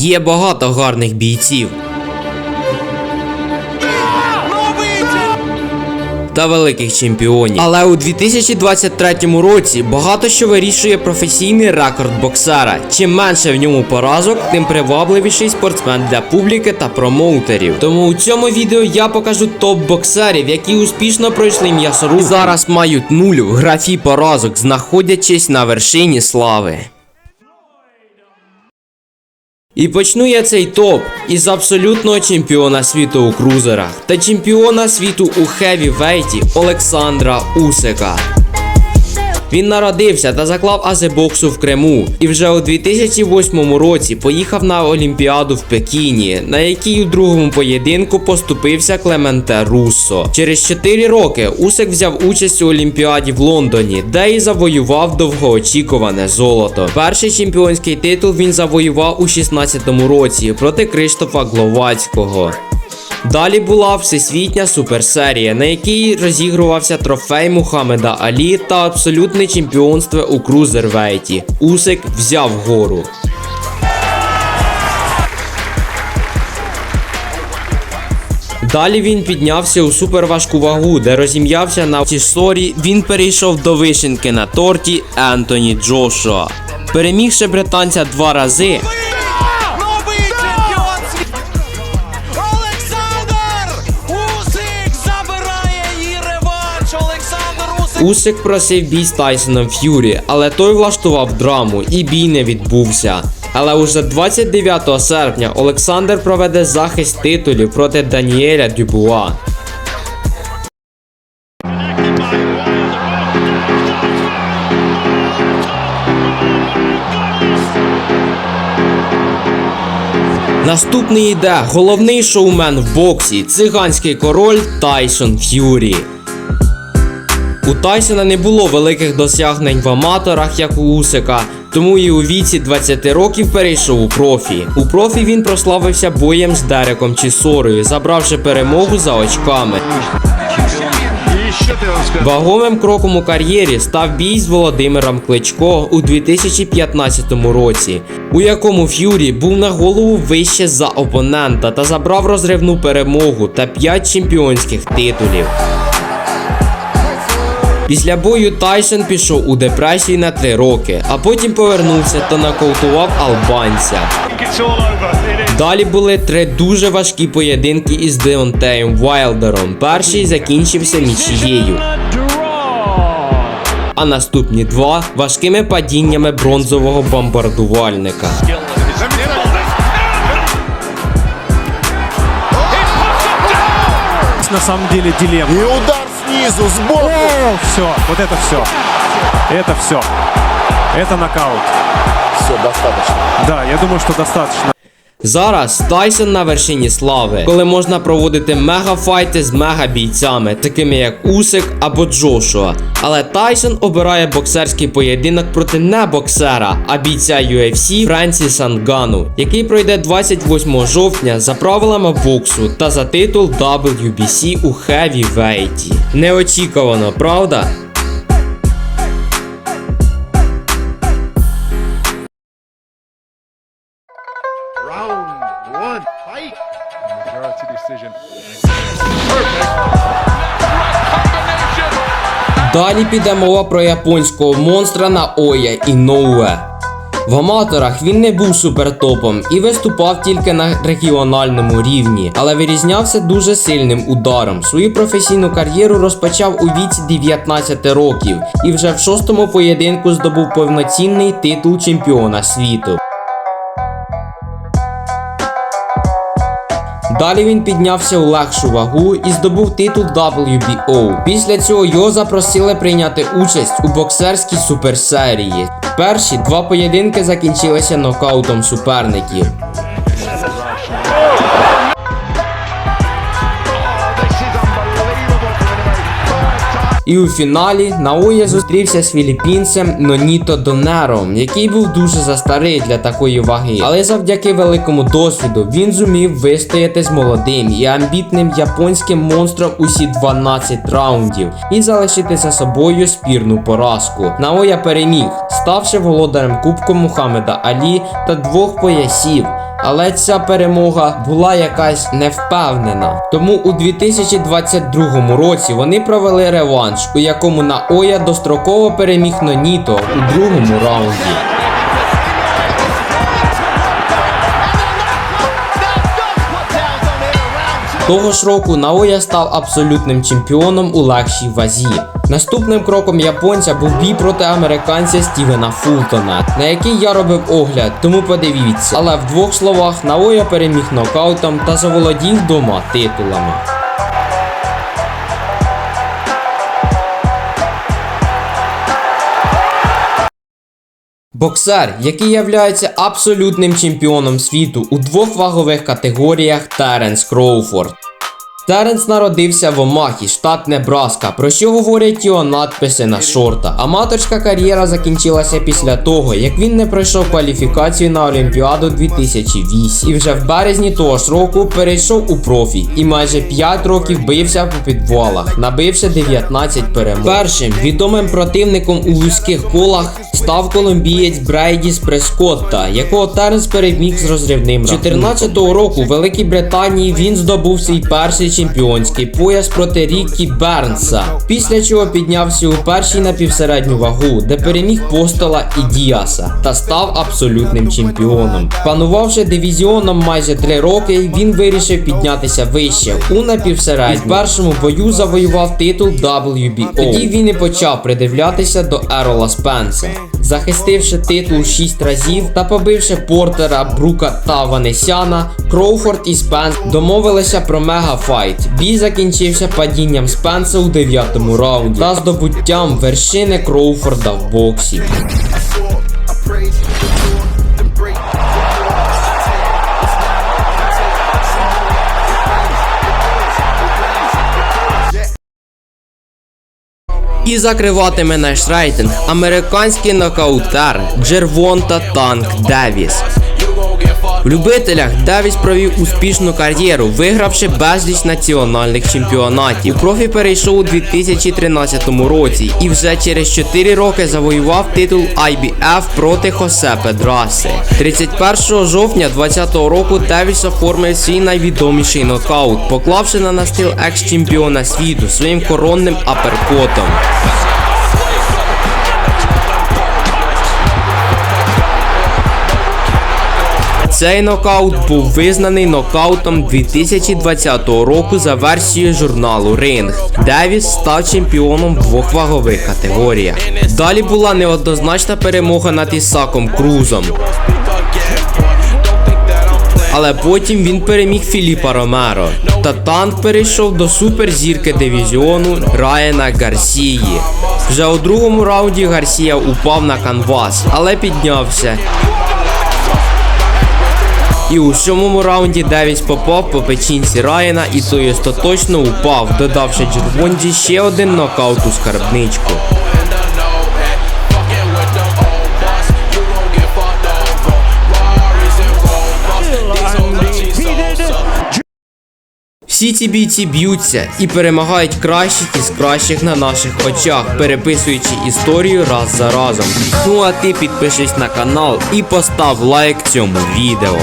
є багато гарних бійців. Та великих чемпіонів. Але у 2023 році багато що вирішує професійний рекорд боксера. Чим менше в ньому поразок, тим привабливіший спортсмен для публіки та промоутерів. Тому у цьому відео я покажу топ боксерів, які успішно пройшли м'ясорубку. Зараз мають нуль в графі поразок, знаходячись на вершині слави. І почну я цей топ із абсолютного чемпіона світу у крузерах та чемпіона світу у хеві-вейті Олександра Усика. Він народився та заклав ази боксу в Криму і вже у 2008 році поїхав на Олімпіаду в Пекіні, на якій у другому поєдинку поступився Клементе Руссо. Через 4 роки Усик взяв участь у Олімпіаді в Лондоні, де і завоював довгоочікуване золото. Перший чемпіонський титул він завоював у 16-му році проти Криштофа Гловацького. Далі була всесвітня суперсерія, на якій розігрувався трофей Мухаммеда Алі та абсолютне чемпіонство у крузервейті. Усик взяв гору. Далі він піднявся у суперважку вагу, де розім'явся на тісорі. Він перейшов до вишенки на торті Ентоні Джошуа. Перемігши британця два рази, Усик! Просив бій з Тайсоном Ф'юрі, але той влаштував драму і бій не відбувся. Але уже 29 серпня Олександр проведе захист титулів проти Даніеля Дюбуа. Наступний йде головний шоумен в боксі, циганський король Тайсон Ф'юрі. У Тайсона не було великих досягнень в аматорах, як у Усика, тому і у віці 20 років перейшов у профі. У профі він прославився боєм з Дереком Чісорою, забравши перемогу за очками. Вагомим кроком у кар'єрі став бій з Володимиром Кличко у 2015 році, у якому Ф'юрі був на голову вище за опонента та забрав розривну перемогу та 5 чемпіонських титулів. Після бою Тайсон пішов у депресію на 3 роки, а потім повернувся та нокаутував албанця. Далі були три дуже важкі поєдинки із Деонтеєм Вайлдером. Перший закінчився нічією. а наступні два важкими падіннями бронзового бомбардувальника. на самом деле дилемма. И удар снизу, сбоку. Все, вот это все. Это все. Это нокаут. Все, достаточно. Да, я думаю, что достаточно. Зараз Тайсон на вершині слави, коли можна проводити мегафайти з мегабійцями, такими як Усик або Джошуа. Але Тайсон обирає боксерський поєдинок проти не боксера, а бійця UFC Френсіса Нгану, який пройде 28 жовтня за правилами боксу та за титул WBC у хевівейті. Неочікувано, правда? Далі піде мова про японського монстра Наоя Іноуе. В аматорах він не був супертопом і виступав тільки на регіональному рівні, але вирізнявся дуже сильним ударом. Свою професійну кар'єру розпочав у віці 19 років і вже в шостому поєдинку здобув повноцінний титул чемпіона світу. Далі він піднявся у легшу вагу і здобув титул WBO. Після цього його запросили прийняти участь у боксерській суперсерії. Перші два поєдинки закінчилися нокаутом суперників. І у фіналі Наоя зустрівся з філіппінцем Ноніто Донером, який був дуже застарий для такої ваги. Але завдяки великому досвіду він зумів вистояти з молодим і амбітним японським монстром усі 12 раундів і залишити за собою спірну поразку. Наоя переміг, ставши володарем Кубку Мухаммеда Алі та двох поясів. Але ця перемога була якась невпевнена. Тому у 2022 році вони провели реванш, у якому Наоя достроково переміг Ноніто у другому раунді. Того ж року Наоя став абсолютним чемпіоном у легшій вазі. Наступним кроком японця був бій проти американця Стівена Фултона, на який я робив огляд, тому подивіться. Але в двох словах Наоя переміг нокаутом та заволодів двома титулами. Боксер, який являється абсолютним чемпіоном світу у двох вагових категоріях Теренс Кроуфорд. Теренс народився в Омахі, штат Небраска, про що говорять його надписи на шорта. Аматорська кар'єра закінчилася після того, як він не пройшов кваліфікацію на Олімпіаду 2008 і вже в березні того ж року перейшов у профі і майже 5 років бився по підвалах, набивши 19 перемог. Першим відомим противником у вузьких колах став колумбієць Брейдіс Прескотта, якого Теренс переміг з розривним 14 року в Великій Британії він здобув свій перший чемпіонський пояс проти Рікі Бернса, після чого піднявся у першій на півсередню вагу, де переміг Постола і Діаса та став абсолютним чемпіоном. Панувавши дивізіоном майже 3 роки, він вирішив піднятися вище у напівсередню. І в першому бою завоював титул WBO. Тоді він і почав придивлятися до Ерола Спенса. Захистивши титул 6 разів та побивши Портера, Брука та Ванесяна, Кроуфорд і Спенс домовилися про мегафайт. Бій закінчився падінням Спенса у 9 раунді та здобуттям вершини Кроуфорда в боксі. І закриватиме наш рейтинг американський нокаутер Джервонта Танк Девіс. В любителях Девіс провів успішну кар'єру, вигравши безліч національних чемпіонатів. У профі перейшов у 2013 році і вже через 4 роки завоював титул IBF проти Хосе Педраси. 31 жовтня 2020 року Девіс оформив свій найвідоміший нокаут, поклавши на настил екс-чемпіона світу своїм коронним аперкотом. Цей нокаут був визнаний нокаутом 2020 року за версією журналу Ring. Девіс став чемпіоном двох вагових категоріях. Далі була неоднозначна перемога над Ісаком Крузом. Але потім він переміг Філіпа Ромеро. Та танк перейшов до суперзірки дивізіону Райана Гарсії. Вже у другому раунді Гарсія упав на канвас, але піднявся. І у сьомому раунді Девіс попав по печінці Райана і той остаточно упав, додавши Джервонді ще один нокаут у скарбничку. Всі ці бійці б'ються і перемагають кращих із кращих на наших очах, переписуючи історію раз за разом. Ну а ти підпишись на канал і постав лайк цьому відео.